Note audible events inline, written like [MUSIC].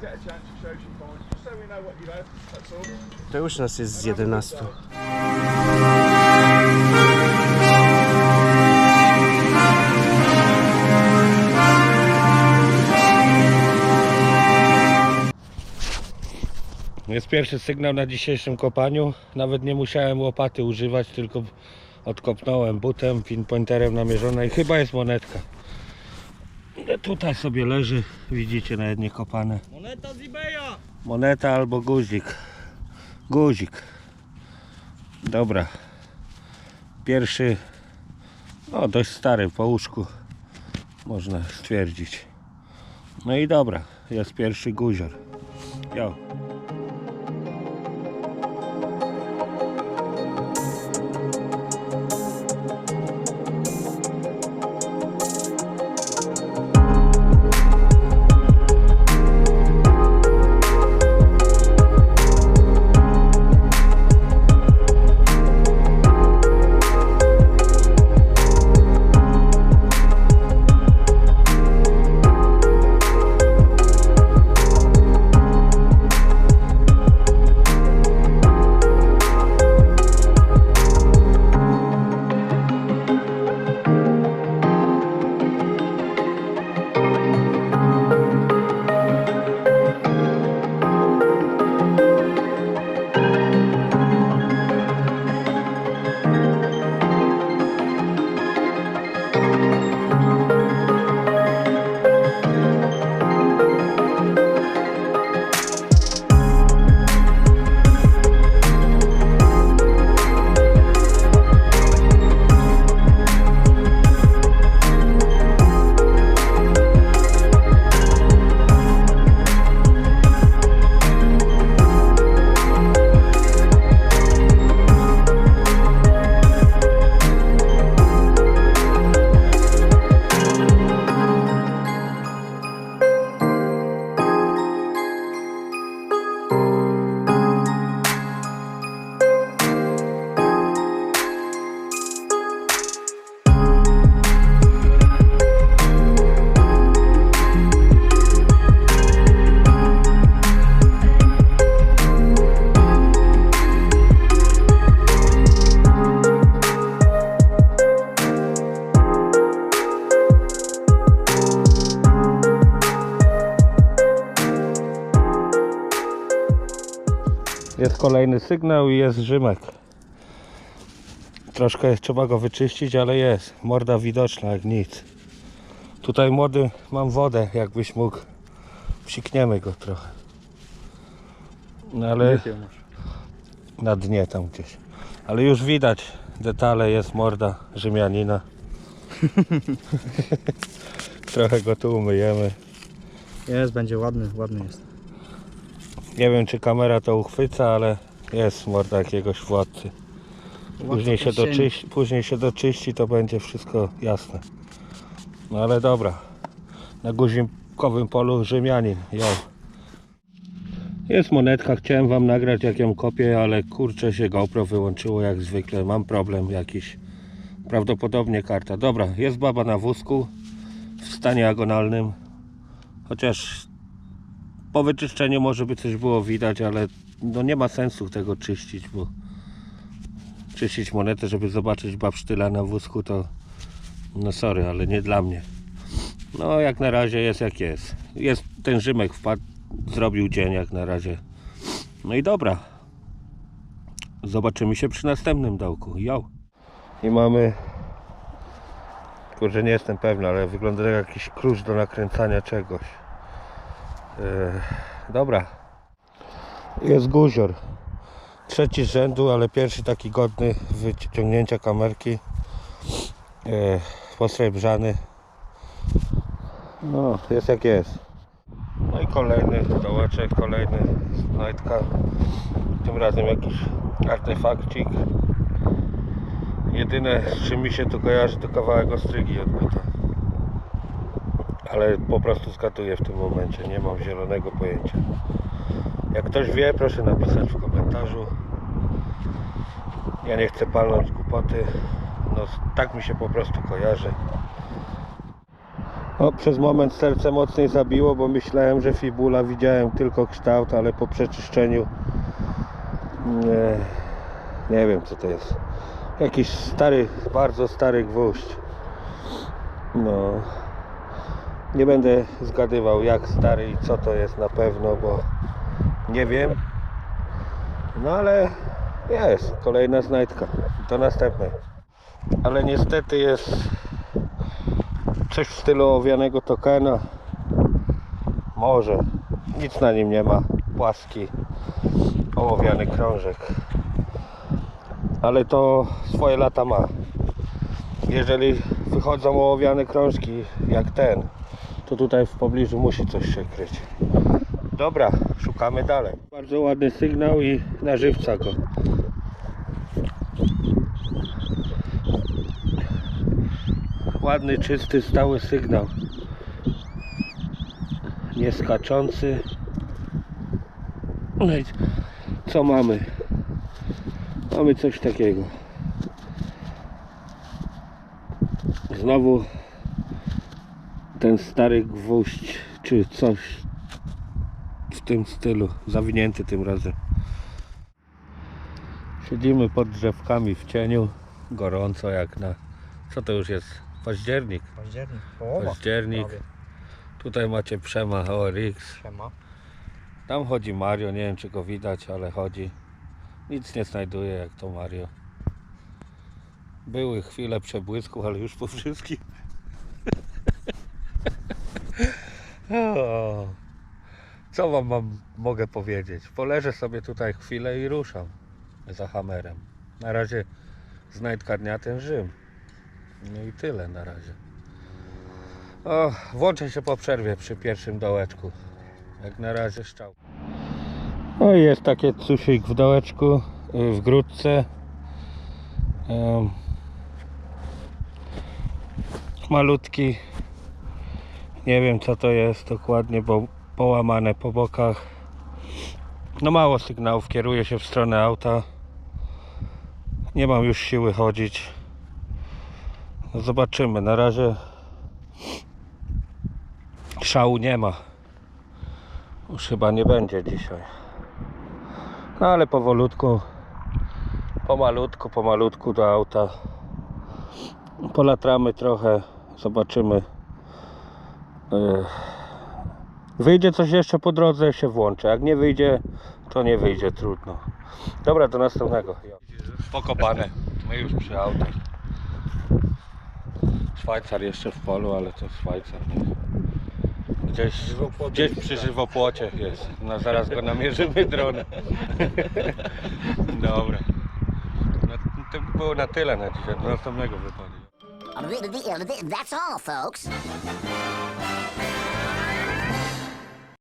A chance to już nas jest z 11. Jest pierwszy sygnał na dzisiejszym kopaniu. Nawet nie musiałem łopaty używać, tylko odkopnąłem butem, pinpointerem namierzone i chyba jest monetka. Tutaj sobie leży, widzicie na jednej kopane. Moneta z eBaya! Moneta albo guzik. Guzik. Dobra. Pierwszy, no dość stary, po łóżku można stwierdzić. No i dobra, jest pierwszy guzior. Jo. Jest kolejny sygnał i jest Rzymek. Troszkę trzeba go wyczyścić, ale jest. Morda widoczna jak nic. Tutaj młody mam wodę, jakbyś mógł. Psikniemy go trochę. No ale na dnie tam gdzieś. Ale już widać detale, jest morda Rzymianina. [LAUGHS] [LAUGHS] trochę go tu umyjemy. Jest, będzie ładny, ładny jest. Nie wiem czy kamera to uchwyca, ale jest morda jakiegoś władcy. Później się, doczyści, później się doczyści, to będzie wszystko jasne. No ale dobra. Na guzikowym polu Rzymianin. Jo. Jest monetka, chciałem wam nagrać jak ją kopię, ale kurczę się GoPro wyłączyło jak zwykle. Mam problem jakiś. Prawdopodobnie karta. Dobra, jest baba na wózku w stanie agonalnym. Chociaż po wyczyszczeniu może by coś było widać, ale no nie ma sensu tego czyścić, bo czyścić monetę, żeby zobaczyć babsztyla na wózku, to no sorry, ale nie dla mnie. No jak na razie jest jak jest. Jest ten Rzymek wpadł, zrobił dzień jak na razie. No i dobra. Zobaczymy się przy następnym dołku. Jo. I mamy Kurczę, nie jestem pewny, ale wygląda jak jakiś klucz do nakręcania czegoś. Yy, dobra. Jest guzior. Trzeci z rzędu, ale pierwszy taki godny wyciągnięcia kamerki. Yy, posrebrzany. No, jest jak jest. No i kolejny dołeczek, kolejny znajdka. Tym razem jakiś artefakcik. Jedyne z czym mi się tu kojarzy to kawałek ostrygi od buta. Ale po prostu skatuję w tym momencie, nie mam zielonego pojęcia. Jak ktoś wie, proszę napisać w komentarzu. Ja nie chcę palnąć głupoty. No tak mi się po prostu kojarzy. O, przez moment serce mocniej zabiło, bo myślałem, że fibula widziałem tylko kształt, ale po przeczyszczeniu nie, nie wiem co to jest. Jakiś stary, bardzo stary gwóźdź. No. Nie będę zgadywał jak stary i co to jest na pewno, bo nie wiem. No ale jest kolejna znajdka. Do następnej. Ale niestety jest coś w stylu owianego tokena. Może. Nic na nim nie ma. Płaski ołowiany krążek. Ale to swoje lata ma. Jeżeli wychodzą ołowiane krążki jak ten, to tutaj w pobliżu musi coś się kryć. Dobra, szukamy dalej. Bardzo ładny sygnał i na żywca go. Ładny, czysty, stały sygnał. Nie skaczący. No i co mamy? Mamy coś takiego. Znowu ten stary gwóźdź, czy coś w tym stylu, zawinięty tym razem. Siedzimy pod drzewkami w cieniu, gorąco jak na, co to już jest, październik. Październik, połowa. Październik. prawie. Tutaj macie Przema ORX. Siema. Tam chodzi Mario, nie wiem czy go widać, ale chodzi. Nic nie znajduje jak to Mario. Były chwile przebłysku, ale już po wszystkim. Co wam mam, mogę powiedzieć? Poleżę sobie tutaj chwilę i ruszam za hamerem. Na razie znajdka dnia ten Rzym. No i tyle na razie. O, włączę się po przerwie przy pierwszym dołeczku. Jak na razie szczał. No i jest takie cusik w dołeczku, y, w grudce. Em, malutki. Nie wiem co to jest dokładnie, bo połamane po bokach. No mało sygnałów, kieruje się w stronę auta. Nie mam już siły chodzić. No zobaczymy. Na razie szału nie ma. Już chyba nie będzie dzisiaj. No ale powolutku, pomalutku, pomalutku do auta. Polatramy trochę, zobaczymy. Wyjdzie coś jeszcze po drodze, się włączę. Jak nie wyjdzie, to nie wyjdzie, trudno. Dobra, do następnego. Pokopane. My już przy autach. Szwajcar jeszcze w polu, ale to Szwajcar. Nie? Gdzieś, gdzieś przy żywopłocie jest. No zaraz go namierzymy dronem. Dobra. No, to by było na tyle na dzisiaj. Do następnego wypadku. That's all, folks.